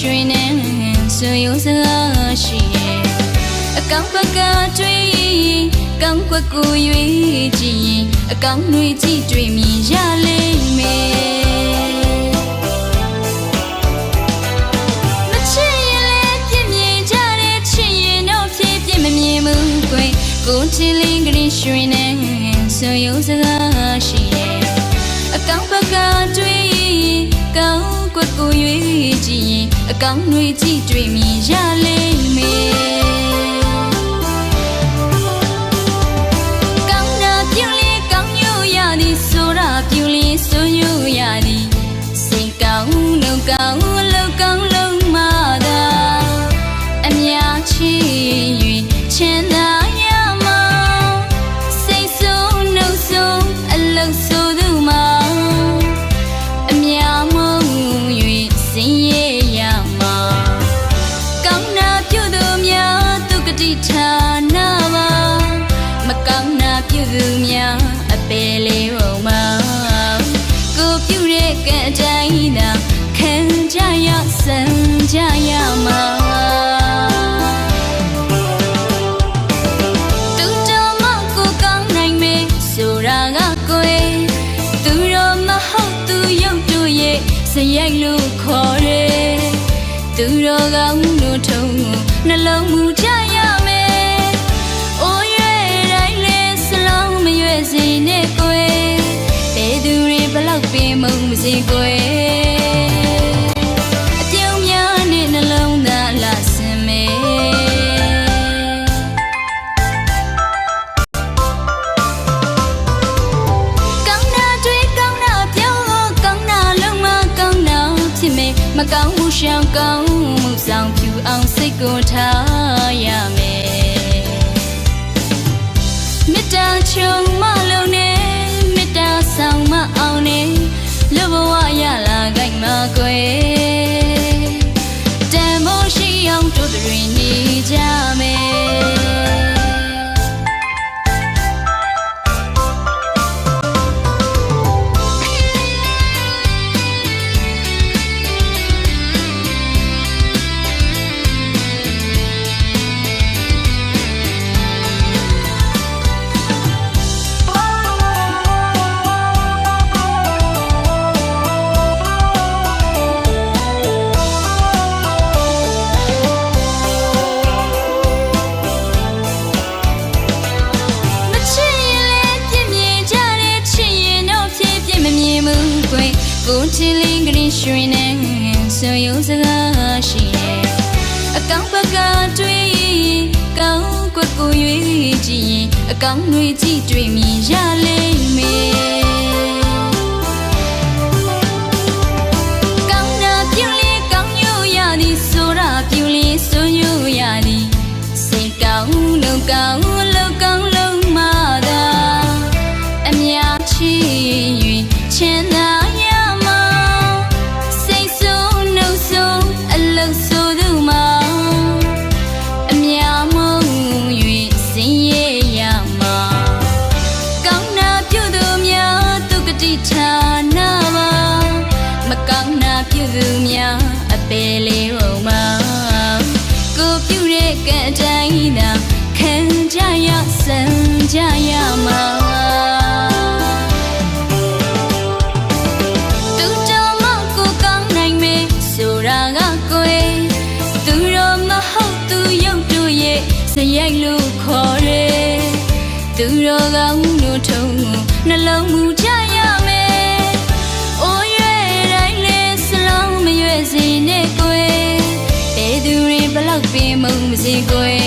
ကိုချီလင်းကလေးရွှင်နေဆိုရုံစကားရှိရဲ့အကောင်ဘကတွေ့ကောင်းကွက်ကိုရွေးကြည့်ရင်အကောင်တွေကြည့်တွေ့မြင်ရလိမ့်မယ်မချစ်ရင်လည်းပြည့်မြင်ကြတဲ့ချစ်ရင်တော့ဖြည်းဖြည်းမမြင်ဘူးကွယ်ကိုချီလင်းကလေးရွှင်နေဆိုရုံစကားရှိရဲ့အကောင်ဘကတွေ့ကောင်း ကွက်ကိုရွေးကြည့်ရင်အကောင်တွေကြည့်တွေ့မြင်ရ ကံအတိုင်းသာခံကြရစံကြရမှာသူတော်မကိုကောင်းနိုင်မေဆိုတာကကိုယ်သူတော်မဟုတ်သူရုပ်တို့ရဲ့စရိုက်လို့ခေါ်တယ်သူတော်ကောင်းတို့ထုံးကိုနှလုံးမူချ မစေကွယ်။အပြုံးများနဲ့နှလုံးသားလာစင်မယ်။ကောင်းတာတွေကောင်းတာပြောကောင်းတာလုံးမကောင်းတာဖြစ်မယ်မကောင်းမှုရှောင်ကောင်းမှုဆောင်ဖြူအောင်စိတ်ကိုထားရမယ်မေတ္တာချုံ ကြိုက်မှာကွယ် ချစ်လေးကလေးရွှင်နေဆိုရုံစကားရှိရဲ့အကောင်ဘကတွေ့ကောင်းကွက်ကိုရွေးကြည့်ရင်အကောင်တွေကြည့်တွေ့မြင်ရလိမ့်မယ်ကောင်းတာပြုလေးကောင်းညို့ရသည်ဆိုတာပြုလေးဆိုညို့ရသည်စိတ်ကောင်းလုံးကောင်း အပေလေးဝုံမှာကိုပြုတဲ့ကံအတိုင်းသာခံကြရစံကြရမှာသူတော်မကိုကောင်းနိုင်မေဆိုတာကကိုယ်သူတော်မဟုတ်သူရုပ်တို့ရဲ့စရိုက်လို့ခေါ်တယ်သူတော်ကောင်းတို့ထုံးကိုနှလုံးမူချ ရွ